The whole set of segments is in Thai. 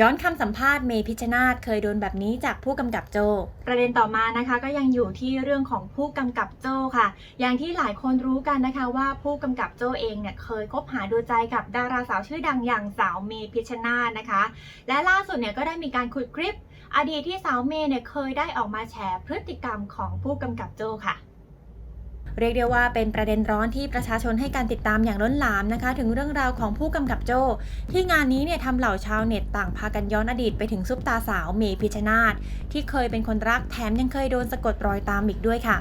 ย้อนคำสัมภาษณ์เมพิชนาธเคยโดนแบบนี้จากผู้กำกับโจ ประเด็นต่อมานะคะก็ยังอยู่ที่เรื่องของผู้กำกับโจค่ะ อย่างที่หลายคนรู้กันนะคะว่าผู้กำกับโจเองเนี่ยเคยคบหาดูใจกับดาราสาวชื่อดังอย่างสาวเมพิชชนาธนะคะ และล่าสุดเนี่ยก็ได้มีการขุดคลิป อดีตที่สาวเมย์เนี่ยเคยได้ออกมาแฉพฤติกรรมของผู้กำกับโจค่ะ เรียกได้ว่าเป็นประเด็นร้อนที่ประชาชนให้การติดตามอย่างล้นหลามนะคะ ถึงเรื่องราวของผู้กำกับโจ้ ที่งานนี้เนี่ยทำเหล่าชาวเน็ตต่างพากันย้อนอดีตไปถึงซุปตาสาวเมพิชนาธที่เคยเป็นคนรักแถมยังเคยโดนสะกดรอยตามอีกด้วยค่ะ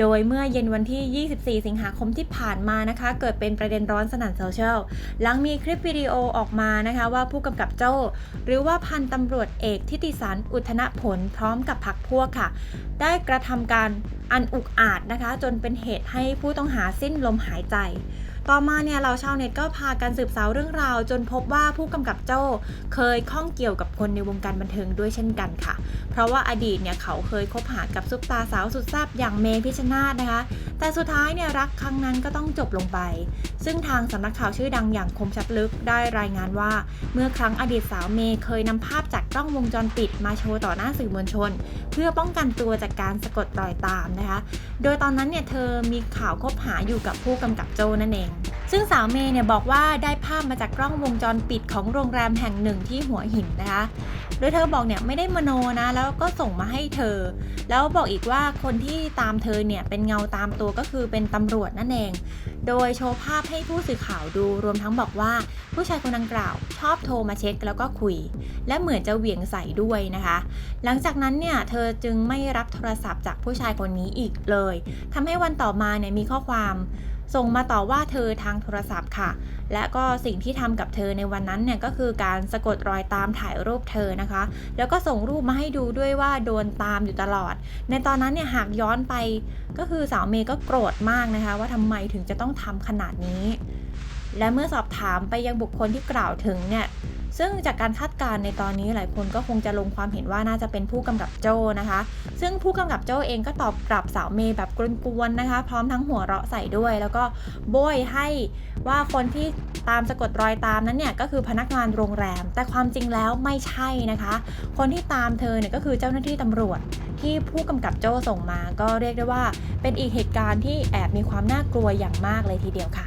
โดยเมื่อเย็นวันที่ 24 สิงหาคมที่ผ่านมานะคะ เกิดเป็นประเด็นร้อนสนั่นโซเชียลหลังมีคลิปวิดีโอออกมานะคะว่าผู้กำกับโจ้หรือว่าพันตำรวจเอกทิติสันอุทนผลพร้อมกับพักพวกค่ะ ได้กระทำการอันอุกอาจนะคะ จนเป็นเหตุให้ผู้ต้องหาสิ้นลมหายใจ ต่อมาเนี่ยเราชาวเน็ตก็พากันสืบสาวเรื่องราว จนพบว่าผู้กำกับโจ้เคยข้องเกี่ยวกับคนในวงการบันเทิงด้วยเช่นกันค่ะ เพราะว่าอดีตเนี่ยเขาเคยคบหากับซุปตาสาวสุดแซ่บอย่างเมพิชชนาธนะคะ แต่สุดท้ายเนี่ยรักครั้งนั้นก็ต้องจบลงไป ซึ่งทางสำนักข่าวชื่อดังอย่างคมชัดลึกได้รายงานว่า เมื่อครั้งอดีตสาวเมย์เคยนำภาพจากกล้องวงจรปิดมาโชว์ต่อหน้าสื่อมวลชน เพื่อป้องกันตัวจากการสะกดรอยตามนะคะ โดยตอนนั้นเนี่ยเธอมีข่าวคบหาอยู่กับผู้กำกับโจนั่นเอง ซึ่งสาวเมย์เนี่ยบอกว่าได้ภาพมาจากกล้องวงจรปิดของโรงแรมแห่งหนึ่งที่หัวหินนะคะ โดยเธอบอกเนี่ยไม่ได้มโนนะ แล้วก็ส่งมาให้เธอ แล้วบอกอีกว่าคนที่ตามเธอเนี่ยเป็นเงาตามตัวก็คือเป็นตำรวจนั่นเอง โดยโชว์ภาพให้ผู้สื่อข่าวดู รวมทั้งบอกว่าผู้ชายคนดังกล่าว ชอบโทรมาเช็คแล้วก็คุย และเหมือนจะเหวี่ยงใส่ด้วยนะคะ หลังจากนั้นเนี่ยเธอจึงไม่รับโทรศัพท์จากผู้ชายคนนี้อีกเลยทำให้วันต่อมาเนี่ยมีข้อความ ส่งมาต่อว่าเธอทางโทรศัพท์ค่ะ และก็สิ่งที่ทำกับเธอในวันนั้นเนี่ยก็คือการสะกดรอยตามถ่ายรูปเธอนะคะ แล้วก็ส่งรูปมาให้ดูด้วยว่าโดนตามอยู่ตลอด ในตอนนั้นเนี่ยหากย้อนไปก็คือสาวเมย์ก็โกรธมากนะคะ ว่าทำไมถึงจะต้องทำขนาดนี้ และเมื่อสอบถามไปยังบุคคลที่กล่าวถึงเนี่ย ซึ่งจากการคาดการณ์ในตอนนี้หลายคนก็คงจะลงความเห็นว่าน่าจะเป็นผู้กำกับโจ้นะคะ ซึ่งผู้กำกับโจเองก็ตอบกลับสาวเมย์แบบกวนๆนะคะ พร้อมทั้งหัวเราะใส่ด้วย แล้วก็โบยให้ว่าคนที่ตามสะกดรอยตามนั้นเนี่ยก็คือพนักงานโรงแรม แต่ความจริงแล้วไม่ใช่นะคะ คนที่ตามเธอเนี่ยก็คือเจ้าหน้าที่ตำรวจที่ผู้กำกับโจส่งมา ก็เรียกได้ว่า เป็นอีกเหตุการณ์ที่แอบมีความน่ากลัวอย่างมากเลยทีเดียวค่ะ